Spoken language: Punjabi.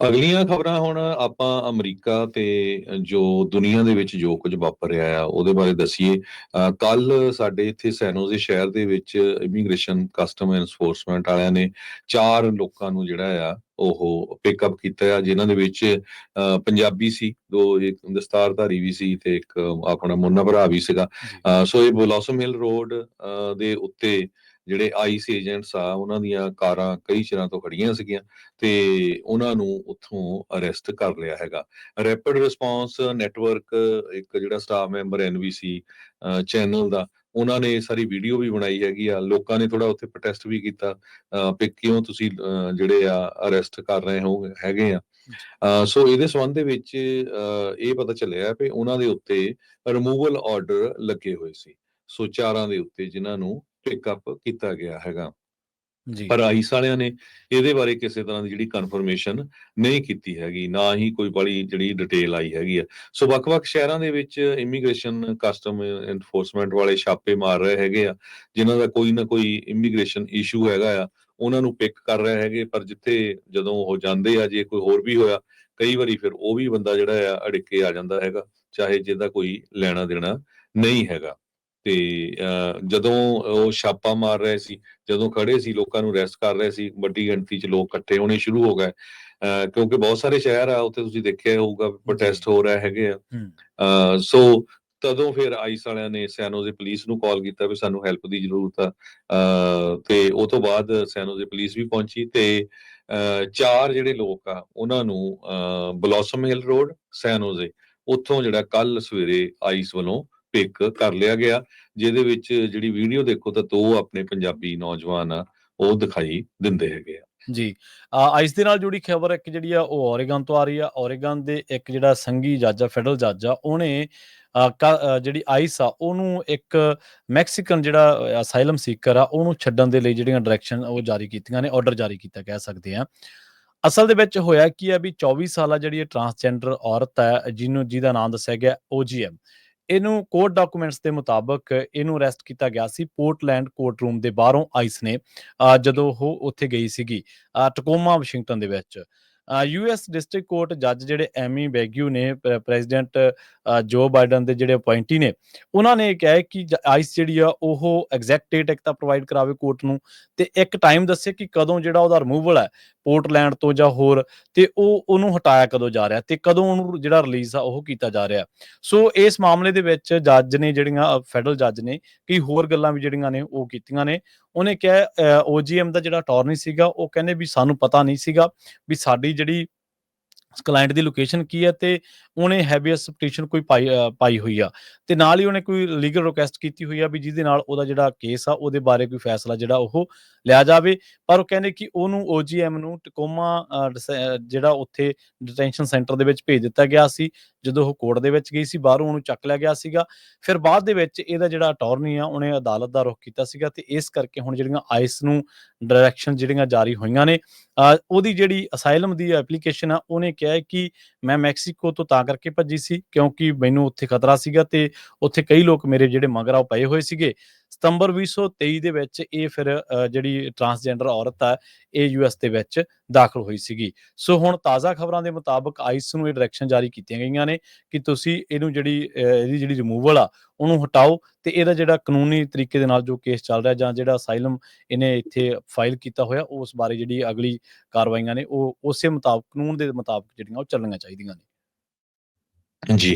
ਅਗਲੀਆਂ ਖਬਰਾਂ ਹੁਣ ਆਪਾਂ ਅਮਰੀਕਾ ਤੇ ਜੋ ਦੁਨੀਆ ਦੇ ਵਿੱਚ ਜੋ ਕੁਝ ਵਾਪਰ ਰਿਹਾ ਆ ਉਹਦੇ ਬਾਰੇ ਦਸੀਏ। ਕੱਲ ਸਾਡੇ ਇੱਥੇ ਸੈਨੋਜ਼ੇ ਸ਼ਹਿਰ ਦੇ ਵਿੱਚ ਇਮੀਗ੍ਰੇਸ਼ਨ ਕਸਟਮ ਐਨਫੋਰਸਮੈਂਟ ਵਾਲਿਆਂ ਨੇ ਚਾਰ ਲੋਕਾਂ ਨੂੰ ਜਿਹੜਾ ਆ ਉਹ ਪਿਕਅਪ ਕੀਤਾ ਆ ਜਿਨ੍ਹਾਂ ਦੇ ਵਿੱਚ ਪੰਜਾਬੀ ਸੀ ਦੋ ਇੱਕ ਦਸਤਾਰਧਾਰੀ ਵੀ ਸੀ ਤੇ ਇੱਕ ਆਪਣਾ ਮੁੰਨਾ ਭਰਾ ਵੀ ਸੀਗਾ। ਸੋ ਇਹ ਬਲੌਸਮ ਹਿਲ ਰੋਡ ਦੇ ਉੱਤੇ ਜਿਹੜੇ ਆਈਸ ਏਜੰਟਸ ਆ ਉਹਨਾਂ ਦੀਆਂ ਕਾਰਾਂ ਕਈ ਚਿਰਾਂ ਤੋਂ ਖੜੀਆਂ ਸੀਗੀਆਂ ਤੇ ਉਹਨਾਂ ਨੂੰ ਉੱਥੋਂ ਅਰੈਸਟ ਕਰ ਲਿਆ ਹੈਗਾ। ਰੈਪਿਡ ਰਿਸਪਾਂਸ ਨੈਟਵਰਕ ਇੱਕ ਜਿਹੜਾ ਸਟਾਫ ਮੈਂਬਰ ਐਨਵੀਸੀ ਚੈਨਲ ਦਾ ਉਹਨਾਂ ਨੇ ਸਾਰੀ ਵੀਡੀਓ ਵੀ ਬਣਾਈ ਹੈਗੀ ਆ। ਲੋਕਾਂ ਨੇ ਥੋੜਾ ਉੱਥੇ ਪ੍ਰੋਟੈਸਟ ਵੀ ਕੀਤਾ। ਅਹ, ਕਿਉਂ ਤੁਸੀਂ ਜਿਹੜੇ ਆ ਅਰੈਸਟ ਕਰ ਰਹੇ ਹੋ ਹੈਗੇ ਆ। ਸੋ ਇਹਦੇ ਸੰਬੰਧ ਦੇ ਵਿੱਚ ਇਹ ਪਤਾ ਚੱਲਿਆ ਵੀ ਉਹਨਾਂ ਦੇ ਉੱਤੇ ਰਿਮੂਵਲ ਆਰਡਰ ਲੱਗੇ ਹੋਏ ਸੀ। ਸੋ ਚਾਰਾਂ ਦੇ ਉੱਤੇ ਜਿਨ੍ਹਾਂ ਨੂੰ ਪਿਕਅਪ ਕੀਤਾ ਗਿਆ ਹੈਗਾ। ਜੀ। ਪਰ ਆਈਸ ਵਾਲਿਆਂ ਨੇ ਇਹਦੇ ਬਾਰੇ ਕਿਸੇ ਤਰ੍ਹਾਂ ਦੀ ਜਿਹੜੀ ਕਨਫਰਮੇਸ਼ਨ ਨਹੀਂ ਕੀਤੀ ਹੈਗੀ ਨਾ ਹੀ ਕੋਈ ਬੜੀ ਜਿਹੜੀ ਡਿਟੇਲ ਆਈ ਹੈਗੀ ਆ। ਸੋ ਵੱਖ-ਵੱਖ ਸ਼ਹਿਰਾਂ ਦੇ ਵਿੱਚ ਇਮੀਗ੍ਰੇਸ਼ਨ ਕਸਟਮ ਐਨਫੋਰਸਮੈਂਟ ਵਾਲੇ ਛਾਪੇ ਮਾਰ ਰਹੇ ਹੈਗੇ ਆ ਜਿਨ੍ਹਾਂ ਦਾ ਕੋਈ ਨਾ ਕੋਈ ਇਮੀਗ੍ਰੇਸ਼ਨ ਇਸ਼ੂ ਹੈਗਾ ਆ ਉਹਨਾਂ ਨੂੰ ਪਿਕ ਕਰ ਰਹੇ ਹੈਗੇ ਪਰ ਜਿੱਥੇ ਜਦੋਂ ਉਹ ਜਾਂਦੇ ਆ ਜੇ ਕੋਈ ਹੋਰ ਵੀ ਹੋਇਆ ਕਈ ਵਾਰੀ ਫਿਰ ਉਹ ਵੀ ਬੰਦਾ ਜਿਹੜਾ ਆ ਅੜਿੱਕੇ ਆ ਜਾਂਦਾ ਹੈਗਾ ਚਾਹੇ ਜਿਹਦਾ ਕੋਈ ਲੈਣਾ ਦੇਣਾ ਨਹੀਂ ਹੈਗਾ। ਤੇ ਜਦੋਂ ਉਹ ਛਾਪਾ ਮਾਰ ਰਹੇ ਸੀ ਜਦੋਂ ਖੜੇ ਸੀ ਲੋਕਾਂ ਨੂੰ ਅਰੈਸਟ ਕਰ ਰਹੇ ਸੀ ਵੱਡੀ ਗਿਣਤੀ 'ਚ ਲੋਕ ਇਕੱਠੇ ਹੋਣੇ ਸ਼ੁਰੂ ਹੋ ਗਏ। ਕਿਉਂਕਿ ਬਹੁਤ ਸਾਰੇ ਸ਼ਹਿਰ ਆ ਉੱਥੇ ਤੁਸੀਂ ਦੇਖਿਆ ਹੋਊਗਾ ਪ੍ਰੋਟੈਸਟ ਹੋ ਰਿਹਾ ਹੈਗੇ ਆ। ਸੋ ਤਦੋਂ ਫਿਰ ਆਈਸ ਵਾਲਿਆਂ ਨੇ ਸੈਨੋਜ਼ੇ ਪੁਲਿਸ ਨੂੰ ਕਾਲ ਕੀਤਾ ਵੀ ਸਾਨੂੰ ਹੈਲਪ ਦੀ ਜ਼ਰੂਰਤ ਆ। ਤੇ ਉਹ ਤੋਂ ਬਾਅਦ ਸੈਨੋਜ਼ੇ ਪੁਲਿਸ ਵੀ ਪਹੁੰਚੀ ਤੇ ਚਾਰ ਜਿਹੜੇ ਲੋਕ ਆ ਉਹਨਾਂ ਨੂੰ ਬਲੌਸਮ ਹਿਲ ਰੋਡ ਸੈਨੋਜ਼ੇ ਉੱਥੋਂ ਜਿਹੜਾ ਕੱਲ ਸਵੇਰੇ ਆਈਸ ਵੱਲੋਂ ਪਿਕ ਕਰ ਲਿਆ ਗਿਆ, ਜਿਹਦੇ ਵਿੱਚ ਜਿਹੜੀ ਵੀਡੀਓ ਦੇਖੋ ਤਾਂ ਦੋ ਆਪਣੇ ਪੰਜਾਬੀ ਨੌਜਵਾਨ ਆ, ਉਹ ਦਿਖਾਈ ਦਿੰਦੇ ਹੈਗੇ ਆ। ਜੀ ਇਸ ਦੇ ਨਾਲ ਜੁੜੀ ਖਬਰ ਇੱਕ ਜਿਹੜੀ ਆ, ਉਹ ਓਰੇਗਨ ਤੋਂ ਆ ਰਹੀ ਆ। ਓਰੇਗਨ ਦੇ ਇੱਕ ਜਿਹੜਾ ਸੰਘੀ ਜੱਜ ਆ ਫੈਡਰਲ ਜੱਜ ਆ, ਉਹਨੇ ਜਿਹੜੀ ਆਈਸ ਆ, ਉਹਨੂੰ ਇੱਕ ਮੈਕਸੀਕਨ ਜਿਹੜਾ ਅਸਾਈਲਮ ਸੀਕਰ ਆ, ਉਹਨੂੰ ਛੱਡਣ ਦੇ ਲਈ ਜਿਹੜੀਆਂ ਡਾਇਰੈਕਸ਼ਨ ਉਹ ਜਾਰੀ ਕੀਤੀਆਂ ਨੇ ਆਰਡਰ ਜਾਰੀ ਕੀਤਾ ਕਹਿ ਸਕਦੇ ਆ। ਅਸਲ ਦੇ ਵਿੱਚ ਹੋਇਆ ਕੀ ਆ ਵੀ 24 ਸਾਲਾ ਜਿਹੜੀ ਇਹ ਟਰਾਂਸਜੈਂਡਰ ਔਰਤ ਹੈ ਜਿਹਨੂੰ, ਜਿਹਦਾ ਨਾਮ ਦੱਸਿਆ ਗਿਆ OGM ਇਹਨੂੰ ਕੋਰਟ ਡਾਕੂਮੈਂਟਸ ਦੇ ਮੁਤਾਬਕ ਇਹਨੂੰ ਅਰੈਸਟ ਕੀਤਾ ਗਿਆ ਸੀ ਪੋਰਟਲੈਂਡ ਕੋਰਟ ਰੂਮ ਦੇ ਬਾਹਰੋਂ ਆਈਸ ਨੇ ਅ, ਜਦੋਂ ਉਹ ਉੱਥੇ ਗਈ ਸੀਗੀ ਅ, ਟਕੋਮਾ ਵਾਸ਼ਿੰਗਟਨ ਦੇ ਵਿੱਚ। ਯੂਐਸ ਡਿਸਟ੍ਰਿਕਟ ਕੋਰਟ ਜੱਜ ਜਿਹੜੇ ਐਮੀ ਬੈਗਿਊ ਨੇ ਪ੍ਰੈਜ਼ੀਡੈਂਟ ਜੋ ਬਾਈਡਨ ਦੇ ਜਿਹੜੇ ਅਪਾਇੰਟੀ ਨੇ, ਉਹਨਾਂ ਨੇ ਕਿਹਾ ਕਿ ਆਈਸ ਜਿਹੜੀ ਆ, ਉਹ ਐਗਜ਼ੈਕਟ ਡੇਟ ਇੱਕ ਤਾਂ ਪ੍ਰੋਵਾਈਡ ਕਰਾਵੇ ਕੋਰਟ ਨੂੰ ਤੇ ਇੱਕ ਟਾਈਮ ਦੱਸੇ ਕਿ ਕਦੋਂ ਜਿਹੜਾ ਉਹਦਾ ਰਿਮੂਵਲ ਹੈ ਪੋਰਟਲੈਂਡ ਤੋਂ ਜਾਂ ਹੋਰ ਤੇ ਉਹ ਉਹਨੂੰ ਹਟਾਇਆ ਕਦੋਂ ਜਾ ਰਿਹਾ ਤੇ ਕਦੋਂ ਉਹਨੂੰ ਜਿਹੜਾ ਰਿਲੀਜ਼ ਆ, ਉਹ ਕੀਤਾ ਜਾ ਰਿਹਾ। ਸੋ ਇਸ ਮਾਮਲੇ ਦੇ ਵਿੱਚ ਜੱਜ ਨੇ ਜਿਹੜੀਆਂ ਫੈਡਰਲ ਜੱਜ ਨੇ ਕਈ ਹੋਰ ਗੱਲਾਂ ਵੀ ਜਿਹੜੀਆਂ ਨੇ ਉਹ ਕੀਤੀਆਂ ਨੇ। ਉਹਨੇ ਕਿਹਾ OGM ਦਾ ਜਿਹੜਾ ਅਟਾਰਨੀ ਸੀਗਾ, ਉਹ ਕਹਿੰਦੇ ਵੀ ਸਾਨੂੰ ਪਤਾ ਨਹੀਂ ਸੀਗਾ ਵੀ ਸਾਡੀ ਜਿਹੜੀ ਕਲਾਇੰਟ ਦੀ ਲੋਕੇਸ਼ਨ ਕੀ ਹੈ ਤੇ ਉਹਨੇ ਹੈਬੀਅਸ ਪਟੀਸ਼ਨ ਕੋਈ ਪਾਈ ਹੋਈ ਆ। ਤੇ ਨਾਲ ਹੀ ਉਹਨੇ ਕੋਈ ਲੀਗਲ ਰਿਕੁਐਸਟ ਕੀਤੀ ਹੋਈ ਆ ਵੀ ਜਿਹਦੇ ਨਾਲ ਉਹਦਾ ਜਿਹੜਾ ਕੇਸ ਆ ਉਹਦੇ ਬਾਰੇ ਕੋਈ ਫੈਸਲਾ ਜਿਹੜਾ ਉਹ ਲਿਆ ਜਾਵੇ। ਪਰ ਉਹ ਕਹਿੰਦੇ ਕਿ ਉਹਨੂੰ OGM ਨੂੰ ਟਕੋਮਾ ਜਿਹੜਾ ਉੱਥੇ ਡਿਟੈਂਸ਼ਨ ਸੈਂਟਰ ਦੇ ਵਿੱਚ ਭੇਜ ਦਿੱਤਾ ਗਿਆ ਸੀ। ਜਦੋਂ ਉਹ ਕੋਰਟ ਦੇ ਵਿੱਚ ਗਈ ਸੀ, ਬਾਹਰੋਂ ਉਹਨੂੰ ਚੱਕ ਲਿਆ ਗਿਆ ਸੀਗਾ। ਫਿਰ ਬਾਅਦ ਦੇ ਵਿੱਚ ਇਹਦਾ ਜਿਹੜਾ ਅਟਾਰਨੀ ਆ ਉਹਨੇ ਅਦਾਲਤ ਦਾ ਰੁਖ ਕੀਤਾ ਸੀਗਾ ਤੇ ਇਸ ਕਰਕੇ ਹੁਣ ਜਿਹੜੀਆਂ ਆਈਸ ਨੂੰ ਡਾਇਰੈਕਸ਼ਨ ਜਿਹੜੀਆਂ ਜਾਰੀ ਹੋਈਆਂ ਨੇ। ਅ, ਉਹਦੀ ਜਿਹੜੀ ਅਸਾਈਲਮ ਦੀ ਐਪਲੀਕੇਸ਼ਨ ਆ ਉਹਨੇ ਕਿਹਾ ਹੈ ਕਿ ਮੈਂ ਮੈਕਸੀਕੋ ਤੋਂ ਤਾਂ ਕਰਕੇ ਭੱਜੀ ਸੀ ਕਿਉਂਕਿ ਮੈਨੂੰ ਉੱਥੇ ਖਤਰਾ ਸੀਗਾ ਤੇ ਉੱਥੇ ਕਈ ਲੋਕ ਮੇਰੇ ਜਿਹੜੇ ਮਗਰ ਆ ਉਹ ਪਏ ਹੋਏ ਸੀਗੇ। ਸਤੰਬਰ 2023 ਦੇ ਵਿੱਚ ਇਹ ਫਿਰ ਜਿਹੜੀ ਟਰਾਂਸਜੈਂਡਰ ਔਰਤ ਆ, ਇਹ ਯੂਐਸ ਦੇ ਵਿੱਚ ਦਾਖਲ ਹੋਈ ਸੀਗੀ। ਸੋ ਹੁਣ ਤਾਜ਼ਾ ਖਬਰਾਂ ਦੇ ਮੁਤਾਬਕ ਆਈਸ ਨੂੰ ਇਹ ਡਾਇਰੈਕਸ਼ਨ ਜਾਰੀ ਕੀਤੀਆਂ ਗਈਆਂ ਨੇ ਕਿ ਤੁਸੀਂ ਇਹਨੂੰ ਜਿਹੜੀ ਇਹਦੀ ਜਿਹੜੀ ਰਿਮੂਵਲ ਆ, ਉਹਨੂੰ ਹਟਾਓ ਤੇ ਇਹਦਾ ਜਿਹੜਾ ਕਾਨੂੰਨੀ ਤਰੀਕੇ ਦੇ ਨਾਲ ਜੋ ਕੇਸ ਚੱਲ ਰਿਹਾ ਜਾਂ ਜਿਹੜਾ ਅਸਾਈਲਮ ਇਹਨੇ ਇੱਥੇ ਫਾਈਲ ਕੀਤਾ ਹੋਇਆ, ਉਸ ਬਾਰੇ ਜਿਹੜੀ ਅਗਲੀ ਕਾਰਵਾਈਆਂ ਨੇ, ਉਹ ਉਸੇ ਮੁਤਾਬਕ, ਕਾਨੂੰਨ ਦੇ ਮੁਤਾਬਕ ਜਿਹੜੀਆਂ ਉਹ ਚੱਲਣੀਆਂ ਚਾਹੀਦੀਆਂ ਨੇ। ਜੀ।